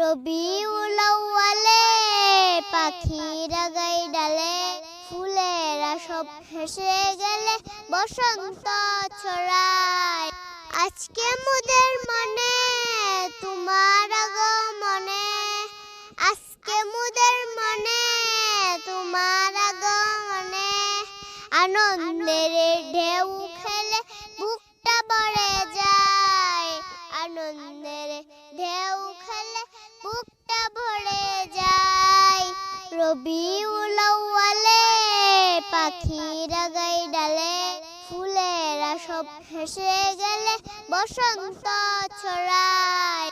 রবিউল আউয়ালে, পাখিরা গাই ডালে, ফুলেরা সব হেসে গেলে বসন্ত ছড়ায়। আজকে মোদের মনে, তোমার আগমনে। আজকে মোদের মনে, তোমার আগমনে। আনন্দের ঢেউ খেলে বুকটা ভরে যায়। আনন্দের ঢেউ বুকটা ভরে যায়। রবিউল আউয়ালে পাখিরা গাই ডালে, ফুলেরা সব হেসে গেলে বসন্ত ছড়ায়।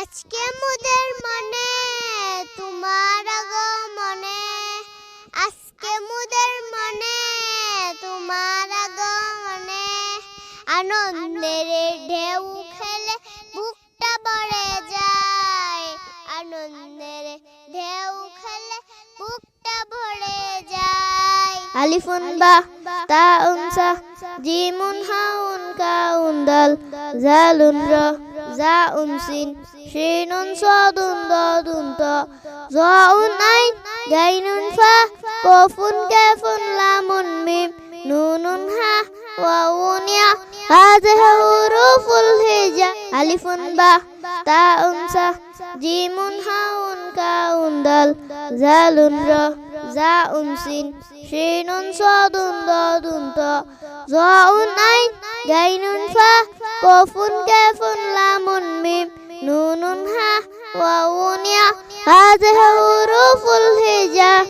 আজকে মোদের মনে, তোমার আগমনে। আজকে মোদের মনে, তোমার আগমনে। আনন্দের ঢেউ খেলে বুকটা ভরে যায়। আলিফুন বা তা উনসা জিমুন হাউন কাউন দাল। জালুন র জা উনসিন শিনুন সদুন দদুন ত জউন আইন জাইনুন ফা কফুন কেফুন লামুন মিম নুনুন হা ওয়াউন ইয়া হাযিহি হুরুফুল হিজা আলিফুন বা تاء سا جيم هاء كاء دال زال را زاء سين شين صاد ضاد طاء ظاء عين غين فاء قاف كاف لام ميم نون ها واو ياء هذه حروف الهجاء